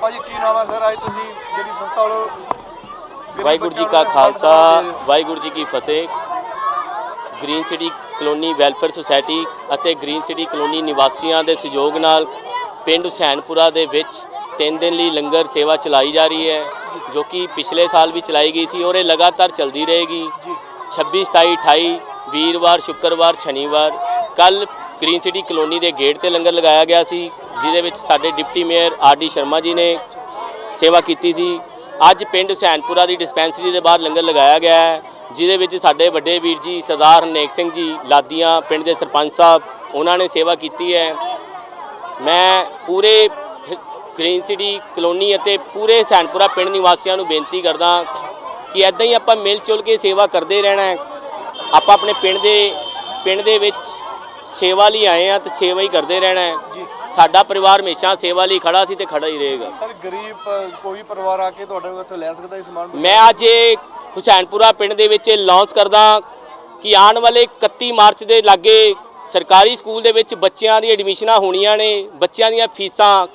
ਭਾਜੀ ਕੀ ਨਾਮ ਹੈ ਸਰ? ਅੱਜ ਤੁਸੀਂ ਜਿਹੜੀ ਸੰਸਥਾ ਵੱਲੋਂ ਗਰੀਬ ਵਾਹਿਗੁਰੂ ਜੀ ਕਾ ਖਾਲਸਾ। ਵਾਹਿਗੁਰੂ ਜੀ ਕੀ ਫਤਿਹ। Green city colony welfare society ਅਤੇ ਗ੍ਰੀਨ ਸਿਟੀ ਕਲੋਨੀ ਨਿਵਾਸੀਆਂ ਦੇ ਸਹਿਯੋਗ ਨਾਲ ਪਿੰਡ ਹੁਸੈਨਪੁਰਾ ਦੇ ਵਿੱਚ ਤਿੰਨ ਦਿਨ ਲਈ ਲੰਗਰ ਸੇਵਾ ਚਲਾਈ ਜਾ ਰਹੀ ਹੈ ਜੋ ਕਿ ਪਿਛਲੇ ਸਾਲ ਵੀ ਚਲਾਈ ਗਈ ਸੀ ਔਰ ਇਹ ਲਗਾਤਾਰ ਚੱਲਦੀ ਰਹੇਗੀ। 26 27 28 ਵੀਰਵਾਰ ਸ਼ੁੱਕਰਵਾਰ ਸ਼ਨੀਵਾਰ ਕੱਲ ਗ੍ਰੀਨ ਸਿਟੀ ਕਲੋਨੀ ਦੇ ਗੇਟ ਤੇ ਲੰਗਰ ਲਗਾਇਆ ਗਿਆ ਸੀ, ਜਿਹਦੇ ਵਿੱਚ ਸਾਡੇ deputy mayor R D Sharma ji ਨੇ ਸੇਵਾ ਕੀਤੀ ਸੀ। ਅੱਜ ਪਿੰਡ ਹੁਸੈਨਪੁਰਾ ਦੀ ਡਿਸਪੈਂਸਰੀ ਦੇ ਬਾਹਰ ਲੰਗਰ ਲਗਾਇਆ ਗਿਆ ਹੈ, ਜਿਹਦੇ ਵਿੱਚ ਸਾਡੇ ਵੱਡੇ ਵੀਰ ਜੀ ਸਰਦਾਰ ਹਰਨੇਕ ਸਿੰਘ ਜੀ, ਲਾਦੀਆਂ, ਪਿੰਡ ਦੇ ਸਰਪੰਚ ਸਾਹਿਬ, ਉਹਨਾਂ ਨੇ ਸੇਵਾ ਕੀਤੀ ਹੈ। ਮੈਂ ਪੂਰੇ ਹ- ਗ੍ਰੀਨ ਸਿਟੀ ਕਲੋਨੀ ਅਤੇ ਪੂਰੇ ਹੁਸੈਨਪੁਰਾ ਪਿੰਡ ਨਿਵਾਸੀਆਂ ਨੂੰ ਬੇਨਤੀ ਕਰਦਾ ਕਿ ਐਦਾਂ ਹੀ ਆਪਾਂ ਮਿਲ ਜੁਲ ਕੇ ਸੇਵਾ ਕਰਦੇ ਰਹਿਣਾ ਹੈ। ਆਪਾਂ ਆਪਣੇ ਪਿੰਡ ਦੇ ਪਿੰਡ ਦੇ ਵਿੱਚ ਸੇਵਾ ਲਈ ਆਏ ਆ ਤੇ ਸੇਵਾ ਹੀ ਕਰਦੇ ਰਹਿਣਾ ਹੈ। ਸਾਡਾ ਪਰਿਵਾਰ ਹਮੇਸ਼ਾ ਸੇਵਾ ਲਈ ਖੜਾ ਸੀ ਤੇ ਖੜਾ ਹੀ ਰਹੇਗਾ। ਸਰ ਗਰੀਬ ਕੋਈ ਪਰਿਵਾਰ ਆ ਕੇ ਤੁਹਾਡੇ ਕੋਲ ਇੱਥੇ ਲੈ ਸਕਦਾ ਇਹ ਸਮਾਨ? ਮੈਂ ਅੱਜ ਇਹ ਹੁਸੈਨਪੁਰਾ ਪਿੰਡ ਦੇ ਵਿੱਚ ਲਾਂਚ ਕਰਦਾ ਕਿ ਆਉਣ ਵਾਲੇ 31 ਮਾਰਚ ਦੇ ਲਾਗੇ ਸਰਕਾਰੀ ਸਕੂਲ ਦੇ ਵਿੱਚ ਬੱਚਿਆਂ ਦੀ ਐਡਮਿਸ਼ਨਾਂ ਹੋਣੀਆਂ ਨੇ ਬੱਚਿਆਂ ਦੀਆਂ ਫੀਸਾਂ।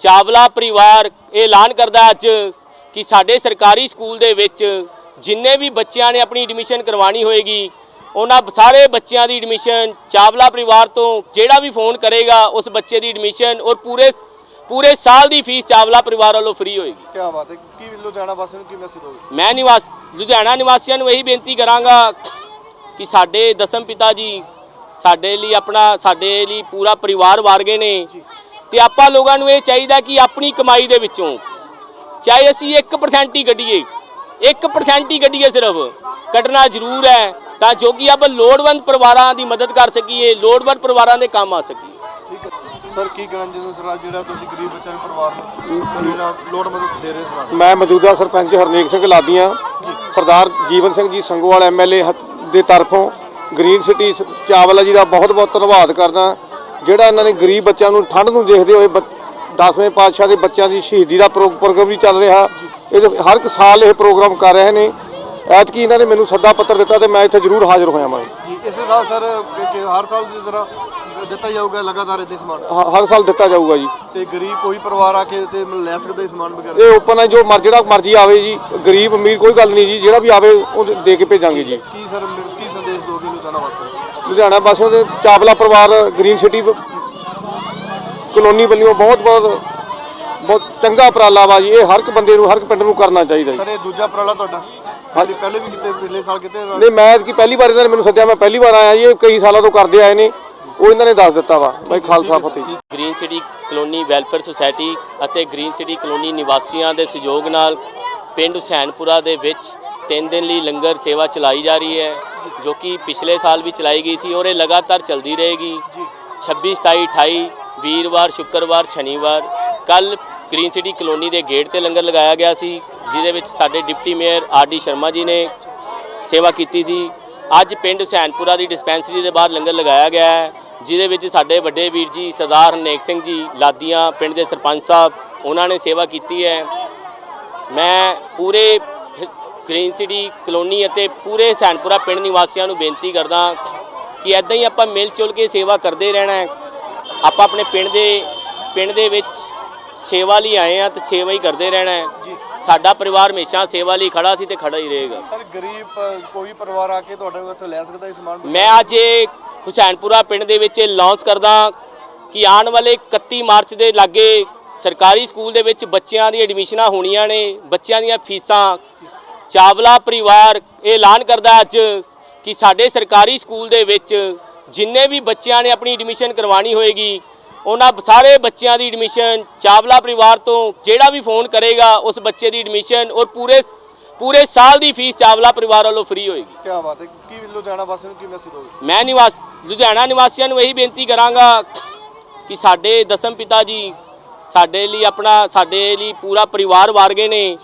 ਚਾਵਲਾ ਪਰਿਵਾਰ ਇਹ ਐਲਾਨ ਕਰਦਾ ਅੱਜ ਕਿ ਸਾਡੇ ਸਰਕਾਰੀ ਸਕੂਲ ਦੇ ਵਿੱਚ ਜਿੰਨੇ ਵੀ ਬੱਚਿਆਂ ਨੇ ਆਪਣੀ ਐਡਮਿਸ਼ਨ ਕਰਵਾਉਣੀ ਹੋਏਗੀ ਉਹਨਾਂ ਸਾਰੇ ਬੱਚਿਆਂ ਦੀ ਐਡਮਿਸ਼ਨ ਚਾਵਲਾ ਪਰਿਵਾਰ ਤੋਂ ਜਿਹੜਾ ਵੀ ਫੋਨ ਕਰੇਗਾ ਉਸ ਬੱਚੇ ਦੀ ਐਡਮਿਸ਼ਨ ਔਰ ਪੂਰੇ ਪੂਰੇ ਸਾਲ ਦੀ ਫੀਸ ਚਾਵਲਾ ਪਰਿਵਾਰ ਵੱਲੋਂ ਫ੍ਰੀ ਹੋਏਗੀ। ਕੀ ਬਾਤ ਹੈ ਕੀ ਲੁਧਿਆਣਾ ਵਾਸੀਆਂ ਨੂੰ ਕੀ ਮੈਸੇਜ ਦੋਗੇ ਮੈਂ ਨਿਵਾਸ ਲੁਧਿਆਣਾ ਨਿਵਾਸੀਆਂ ਨੂੰ ਇਹੀ ਬੇਨਤੀ ਕਰਾਂਗਾ ਕਿ ਸਾਡੇ ਦਸਮ ਪਿਤਾ ਜੀ ਸਾਡੇ ਲਈ ਆਪਣਾ ਸਾਡੇ ਲਈ ਪੂਰਾ ਪਰਿਵਾਰ ਵਾਰ ਗਏ ਨੇ ਤੇ ਆਪਾਂ ਲੋਕਾਂ ਨੂੰ ਇਹ ਚਾਹੀਦਾ ਕਿ ਆਪਣੀ ਕਮਾਈ ਦੇ ਵਿੱਚੋਂ ਚਾਹੇ ਅਸੀਂ 1% ਹੀ ਕੱਢੀਏ 1% ਹੀ ਕੱਢੀਏ ਸਿਰਫ ਕੱਢਣਾ ਜ਼ਰੂਰ ਹੈ। ਤਾਂ ਜੋ ਕਿ ਆਪਾਂ ਲੋੜਵੰਦ ਪਰਿਵਾਰਾਂ ਦੀ ਮਦਦ ਕਰ ਸਕੀਏ ਲੋੜਵੰਦ ਪਰਿਵਾਰਾਂ ਦੇ ਕੰਮ ਆ ਸਕੀਏ। ਸਰ ਕੀ ਕਹਿਣਾ ਜਦੋਂ ਸਰ ਅੱਜ ਜਿਹੜਾ ਤੁਸੀਂ ਗਰੀਬ ਬੱਚਿਆਂ ਨੂੰ ਪਰਿਵਾਰ ਨੂੰ ਜਿਹੜਾ ਲੋੜ ਮਦਦ ਦੇ ਰਹੇ ਸਰ? ਮੈਂ ਮੌਜੂਦਾ ਸਰਪੰਚ ਹਰਨੇਕ ਸਿੰਘ ਲਾਦੀਆਂ ਸਰਦਾਰ ਜੀਵਨ ਸਿੰਘ ਜੀ ਸੰਗੋਵਾਲ ਐਮਐਲਏ ਦੇ ਤਰਫੋਂ ਗ੍ਰੀਨ ਸਿਟੀ ਚਾਵਲਾ ਜੀ ਦਾ ਬਹੁਤ ਬਹੁਤ ਧੰਨਵਾਦ ਕਰਦਾ। ਜਿਹੜਾ ਇਹਨਾਂ ਨੇ ਗਰੀਬ ਬੱਚਿਆਂ ਨੂੰ ਠੰਡ ਨੂੰ ਦੇਖਦੇ ਹੋਏ 10ਵੇਂ ਪਾਤਸ਼ਾਹ ਦੇ ਬੱਚਿਆਂ ਦੀ ਸ਼ਹੀਦੀ ਦਾ ਪ੍ਰੋ- ਪ੍ਰੋਗਰਾਮ ਵੀ ਚੱਲ ਰਿਹਾ। ਇਹ ਹਰ ਇੱਕ ਸਾਲ ਇਹ ਪ੍ਰੋਗਰਾਮ ਕਰ ਰਹੇ ਨੇ। ਐਤਕੀ ਇਹਨਾਂ ਨੇ ਮੈਨੂੰ ਸੱਦਾ ਪੱਤਰ ਦਿੱਤਾ ਤੇ ਮੈਂ ਇੱਥੇ ਜ਼ਰੂਰ ਹਾਜ਼ਰ ਹੋਇਆ ਮੈਂ ਜੀ ਇਸੇ ਸਾਲ ਸਰ ਹਰ ਸਾਲ ਦੀ ਤਰ੍ਹਾਂ ਦਿੱਤਾ ਜਾਊਗਾ ਲਗਾਤਾਰ ਇਦਾਂ ਸਮਾਨ? ਹ- ਹਰ ਸਾਲ ਦਿੱਤਾ ਜਾਊਗਾ ਜੀ। ਤੇ ਗਰੀਬ ਕੋਈ ਪਰਿਵਾਰ ਆ ਕੇ ਤੇ ਲੈ ਸਕਦਾ ਇਹ ਸਮਾਨ ਵਗੈਰਾ? ਇਹ ਓਪਨ ਹੈ ਜੋ ਮਰ ਜਿਹੜਾ ਮਰਜ਼ੀ ਆਵੇ ਜੀ। ਗਰੀਬ ਅਮੀਰ ਕੋਈ ਗੱਲ ਨਹੀਂ ਜੀ ਜਿਹੜਾ ਵੀ ਆਵੇ ਉਹ ਦੇ ਕੇ ਭੇਜਾਂਗੇ ਜੀ। ਕੀ ਸਰ ਕੀ ਸੰਦੇਸ਼ ਦੋਗੇ ਲੁਧਿਆਣਾ ਵਾਸੀਆਂ ਨੂੰ? ਲੁਧਿਆਣਾ ਵਾਸੀਆਂ ਦੇ ਚਾਵਲਾ ਪਰਿਵਾਰ ਗ੍ਰੀਨ ਸਿਟੀ ਵ- ਕਲੋਨੀ ਵੱਲੋਂ ਬਹੁਤ ਬਹੁਤ ਬਹੁਤ ਚੰਗਾ ਉਪਰਾਲਾ ਵਾ ਜੀ। ਇਹ ਹਰ ਇੱਕ ਬੰਦੇ ਨੂੰ ਹਰ ਇੱਕ ਪਿੰਡ ਨੂੰ ਕਰਨਾ ਚਾਹੀਦਾ ਜੀ। ਸਰ ਇਹ ਦੂਜਾ ਉਪਰਾਲਾ ਤੁਹਾਡਾ? ਹਾਂਜੀ ਪਹਿਲੇ ਵੀ ਕਿਤੇ ਪਿਛਲੇ ਸਾਲ ਕਿਤੇ ਨਹੀਂ ਮੈਂ ਕਿ ਪਹਿਲੀ ਵਾਰ ਇਹਨਾਂ ਨੇ ਮੈਨੂੰ ਸੱਦਿਆ ਮੈਂ ਪਹਿਲੀ ਵਾਰ ਆਇਆ ਜੀ ਇਹ ਕਈ ਸਾਲਾਂ ਤੋਂ ਕਰਦੇ ਆਏ ਨੇ ਉਹ ਇਹਨਾਂ ਨੇ ਦੱਸ ਦਿੱਤਾ ਵਾ ਬਾਈ ਖਾਲਸਾ ਫਤਿਹ। Green city colony welfare society ਅਤੇ ਗ੍ਰੀਨ ਸਿਟੀ ਕਲੋਨੀ ਨਿਵਾਸੀਆਂ ਦੇ ਸਹਿਯੋਗ ਨਾਲ ਪਿੰਡ ਹੁਸੈਨਪੁਰਾ ਦੇ ਵਿੱਚ ਤਿੰਨ ਦਿਨ ਲਈ ਲੰਗਰ ਸੇਵਾ ਚਲਾਈ ਜਾ ਰਹੀ ਹੈ ਜੋ ਕਿ ਪਿਛਲੇ ਸਾਲ ਵੀ ਚਲਾਈ ਗਈ ਸੀ ਔਰ ਇਹ ਲਗਾਤਾਰ ਚੱਲਦੀ ਰਹੇਗੀ। 26 27 28 ਵੀਰਵਾਰ ਸ਼ੁੱਕਰਵਾਰ ਸ਼ਨੀਵਾਰ ਕੱਲ ਗ੍ਰੀਨ ਸਿਟੀ ਕਲੋਨੀ ਦੇ ਗੇਟ ਤੇ ਲੰਗਰ ਲਗਾਇਆ ਗਿਆ ਸੀ। ਜਿਹਦੇ ਵਿੱਚ ਸਾਡੇ deputy mayor R D Sharma ji ਨੇ ਸੇਵਾ ਕੀਤੀ ਸੀ। ਅੱਜ ਪਿੰਡ ਸੈਨਪੁਰਾ ਦੀ ਡਿਸਪੈਂਸਰੀ ਦੇ ਬਾਹਰ ਲੰਗਰ ਲਗਾਇਆ ਗਿਆ ਹੈ, ਜਿਹਦੇ ਵਿੱਚ ਸਾਡੇ ਵੱਡੇ ਵੀਰ ਜੀ ਸਰਦਾਰ ਹਰਨੇਕ ਸਿੰਘ ਜੀ, ਲਾਦੀਆਂ, ਪਿੰਡ ਦੇ ਸਰਪੰਚ ਸਾਹਿਬ, ਉਹਨਾਂ ਨੇ ਸੇਵਾ ਕੀਤੀ ਹੈ। ਮੈਂ ਪੂਰੇ ਹ- ਗ੍ਰੀਨ ਸਿਟੀ ਕਲੋਨੀ ਅਤੇ ਪੂਰੇ ਸੈਨਪੁਰਾ ਪਿੰਡ ਨਿਵਾਸੀਆਂ ਨੂੰ ਬੇਨਤੀ ਕਰਦਾ ਕਿ ਐਦਾਂ ਹੀ ਆਪਾਂ ਮਿਲ ਜੁਲ ਕੇ ਸੇਵਾ ਕਰਦੇ ਰਹਿਣਾ ਹੈ। ਆਪਾਂ ਆਪਣੇ ਪਿੰਡ ਦੇ ਪਿੰਡ ਦੇ ਵਿੱਚ ਸੇਵਾ ਲਈ ਆਏ ਆ ਤੇ ਸੇਵਾ ਹੀ ਕਰਦੇ ਰਹਿਣਾ ਹੈ। ਸਾਡਾ ਪਰਿਵਾਰ ਹਮੇਸ਼ਾ ਸੇਵਾ ਲਈ ਖੜਾ ਸੀ ਤੇ ਖੜਾ ਹੀ ਰਹੇਗਾ। ਸਰ ਗਰੀਬ ਕੋਈ ਪਰਿਵਾਰ ਆ ਕੇ ਤੁਹਾਡੇ ਕੋਲ ਇੱਥੇ ਲੈ ਸਕਦਾ ਇਹ ਸਮਾਨ? ਮੈਂ ਅੱਜ ਇਹ ਹੁਸੈਨਪੁਰਾ ਪਿੰਡ ਦੇ ਵਿੱਚ ਲਾਂਚ ਕਰਦਾ ਕਿ ਆਉਣ ਵਾਲੇ 31 ਮਾਰਚ ਦੇ ਲਾਗੇ ਸਰਕਾਰੀ ਸਕੂਲ ਦੇ ਵਿੱਚ ਬੱਚਿਆਂ ਦੀ ਐਡਮਿਸ਼ਨਾਂ ਹੋਣੀਆਂ ਨੇ ਬੱਚਿਆਂ ਦੀਆਂ ਫੀਸਾਂ। ਚਾਵਲਾ ਪਰਿਵਾਰ ਇਹ ਐਲਾਨ ਕਰਦਾ ਅੱਜ ਕਿ ਸਾਡੇ ਸਰਕਾਰੀ ਸਕੂਲ ਦੇ ਵਿੱਚ ਜਿੰਨੇ ਵੀ ਬੱਚਿਆਂ ਨੇ ਆਪਣੀ ਐਡਮਿਸ਼ਨ ਕਰਵਾਉਣੀ ਹੋਏਗੀ ਉਹਨਾਂ ਸਾਰੇ ਬੱਚਿਆਂ ਦੀ ਐਡਮਿਸ਼ਨ ਚਾਵਲਾ ਪਰਿਵਾਰ ਤੋਂ ਜਿਹੜਾ ਵੀ ਫੋਨ ਕਰੇਗਾ ਉਸ ਬੱਚੇ ਦੀ ਐਡਮਿਸ਼ਨ ਔਰ ਪੂਰੇ ਪੂਰੇ ਸਾਲ ਦੀ ਫੀਸ ਚਾਵਲਾ ਪਰਿਵਾਰ ਵੱਲੋਂ ਫ੍ਰੀ ਹੋਏਗੀ। ਕੀ ਬਾਤ ਹੈ। ਕੀ ਲੁਧਿਆਣਾ ਵਾਸੀਆਂ ਨੂੰ ਕੀ ਮੈਸੇਜ ਦੋਗੇ ਮੈਂ ਨਿਵਾਸ ਲੁਧਿਆਣਾ ਨਿਵਾਸੀਆਂ ਨੂੰ ਇਹੀ ਬੇਨਤੀ ਕਰਾਂਗਾ ਕਿ ਸਾਡੇ ਦਸਮ ਪਿਤਾ ਜੀ ਸਾਡੇ ਲਈ ਆਪਣਾ ਸਾਡੇ ਲਈ ਪੂਰਾ ਪਰਿਵਾਰ ਵਾਰ ਗਏ ਨੇ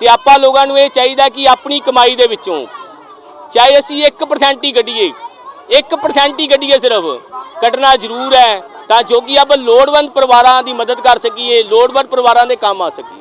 ਤੇ ਆਪਾਂ ਲੋਕਾਂ ਨੂੰ ਇਹ ਚਾਹੀਦਾ ਕਿ ਆਪਣੀ ਕਮਾਈ ਦੇ ਵਿੱਚੋਂ ਚਾਹੇ ਅਸੀਂ 1% ਹੀ ਕੱਢੀਏ 1% ਹੀ ਕੱਢੀਏ ਸਿਰਫ। ਕੱਢਣਾ ਜ਼ਰੂਰ ਹੈ ਤਾਂ ਜੋ ਕਿ ਆਪਾਂ ਲੋੜਵੰਦ ਪਰਿਵਾਰਾਂ ਦੀ ਮਦਦ ਕਰ ਸਕੀਏ, ਲੋੜਵੰਦ ਪਰਿਵਾਰਾਂ ਦੇ ਕੰਮ ਆ ਸਕੀਏ।